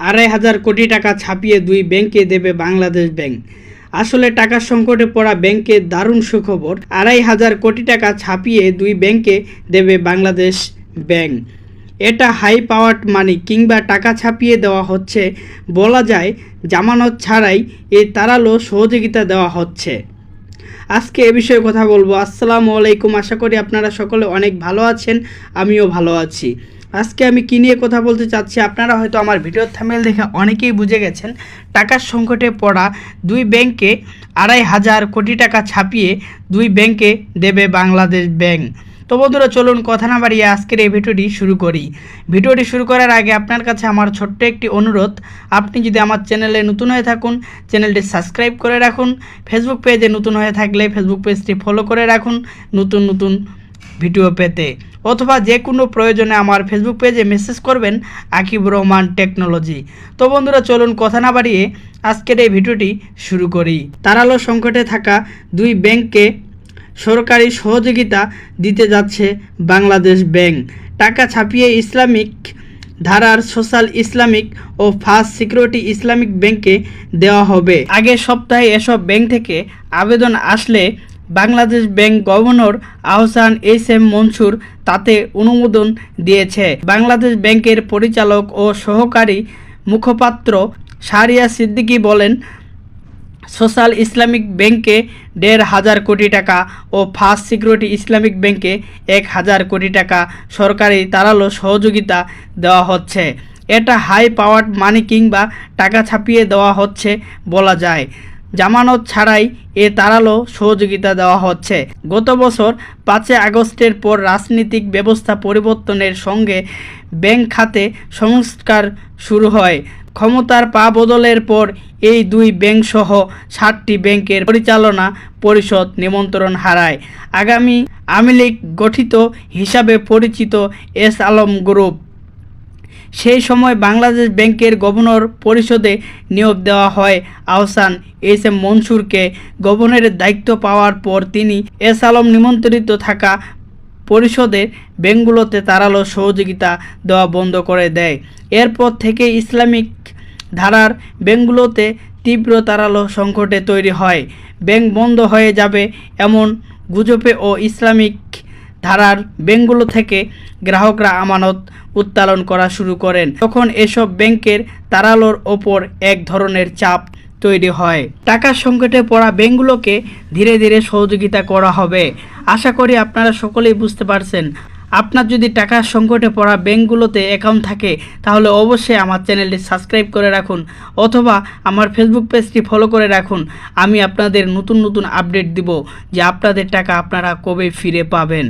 আড়াই হাজার কোটি টাকা ছাপিয়ে দুই ব্যাংকে দেবে বাংলাদেশ ব্যাংক। আসলে টাকার সংকটে পড়া ব্যাংকের দারুণ সুখবর। আড়াই হাজার কোটি টাকা ছাপিয়ে দুই ব্যাংকে দেবে বাংলাদেশ ব্যাংক। এটা হাই পাওয়ার মানি কিংবা টাকা ছাপিয়ে দেওয়া হচ্ছে। বলা যায়, জামানত ছাড়াই এ তারালো সহযোগিতা দেওয়া হচ্ছে। আজকে এ বিষয়ে কথা বলব। আসসালামু আলাইকুম। আশা করি আপনারা সকলে অনেক ভালো আছেন, আমিও ভালো আছি। আজকে আমি কী নিয়ে কথা বলতে চাচ্ছি? আপনারা হয়তো আমার ভিডিওর থামেল দেখে অনেকেই বুঝে গেছেন। টাকার সংকটে পড়া দুই ব্যাংকে আড়াই হাজার কোটি টাকা ছাপিয়ে দুই ব্যাংকে দেবে বাংলাদেশ ব্যাংক। তো বন্ধুরা, চলুন কথা না বাড়িয়ে আজকের এই ভিডিওটি শুরু করি। ভিডিওটি শুরু করার আগে আপনার কাছে আমার ছোট্ট একটি অনুরোধ। আপনি যদি আমার চ্যানেলে নতুন হয়ে থাকুন, চ্যানেলটি সাবস্ক্রাইব করে রাখুন। ফেসবুক পেজে নতুন হয়ে থাকলে ফেসবুক পেজটি ফলো করে রাখুন। নতুন নতুন ভিডিও পেতে। অথবা যে কোনো প্রয়োজনে আমার ফেসবুক পেজে মেসেজ করবেন আকিবুর রহমান টেকনোলজি তো বন্ধুরা, চলুন কথা না বাড়িয়ে আজকের এই ভিডিওটি শুরু করি। তারালো সংকটে থাকা দুই ব্যাংককে সরকারি সহযোগিতা দিতে যাচ্ছে বাংলাদেশ ব্যাংক। টাকা ছাপিয়ে ইসলামিক ধারার সোশ্যাল ইসলামিক ও ফার্স্ট সিকিউরিটি ইসলামিক ব্যাংকে দেওয়া হবে। আগের সপ্তাহে এসব ব্যাংক থেকে আবেদন আসলে Bangladesh bank governor Ahsan S M Mansur তাতে অনুমোদন দিয়েছে। বাংলাদেশ ব্যাংকের পরিচালক ও সহকারী মুখপাত্র শারিয়া সিদ্দিকী বলেন, সোশ্যাল ইসলামিক ব্যাংকে দেড় হাজার কোটি টাকা ও ফার্স্ট সিকিউরিটি ইসলামিক ব্যাংকে এক হাজার কোটি টাকা সরকারি তারালো সহযোগিতা দেওয়া হচ্ছে। এটা হাই পাওয়ার মানি কিংবা টাকা ছাপিয়ে দেওয়া হচ্ছে বলা যায়। জামানত ছাড়াই এ তারালো সহযোগিতা দেওয়া হচ্ছে। গত বছর পাঁচই আগস্টের পর রাজনৈতিক ব্যবস্থা পরিবর্তনের সঙ্গে ব্যাংক খাতে সংস্কার শুরু হয়। ক্ষমতার পা বদলের পর এই দুই ব্যাংক সহ ষাটটি ব্যাংকের পরিচালনা পরিষদ নিমন্ত্রণ হারায়। আগামী আওয়ামী লীগ গঠিত হিসাবে পরিচিত এস আলম গ্রুপ। সেই সময় বাংলাদেশ ব্যাংকের গভর্নর পরিষদে নিয়োগ দেওয়া হয়। আহসান এস এম মনসুরকে গভর্নরের দায়িত্ব পাওয়ার পর তিনি এস আলম নিমন্ত্রিত থাকা পরিষদের ব্যাংকগুলোতে তারালো সহযোগিতা দেওয়া বন্ধ করে দেয়। এরপর থেকে ইসলামিক ধারার ব্যাংকগুলোতে তীব্র তারালো সংকটে তৈরি হয়। ব্যাংক বন্ধ হয়ে যাবে এমন গুজবে ও ইসলামিক ধারার ব্যাংকগুলো থেকে গ্রাহকরা আমানত উত্তোলন করা শুরু করেন। তখন এসব ব্যাংকের তারালোর ওপর এক ধরনের চাপ তৈরি হয়। টাকার সংকটে পড়া ব্যাংকগুলোকে ধীরে ধীরে সহযোগিতা করা হবে। আশা করি আপনারা সকলেই বুঝতে পারছেন। আপনার যদি টাকার সংকটে পড়া ব্যাংকগুলোতে অ্যাকাউন্ট থাকে, তাহলে অবশ্যই আমার চ্যানেলটি সাবস্ক্রাইব করে রাখুন অথবা আমার ফেসবুক পেজটি ফলো করে রাখুন। আমি আপনাদের নতুন নতুন আপডেট দিব, যে আপনাদের টাকা আপনারা কবে ফিরে পাবেন।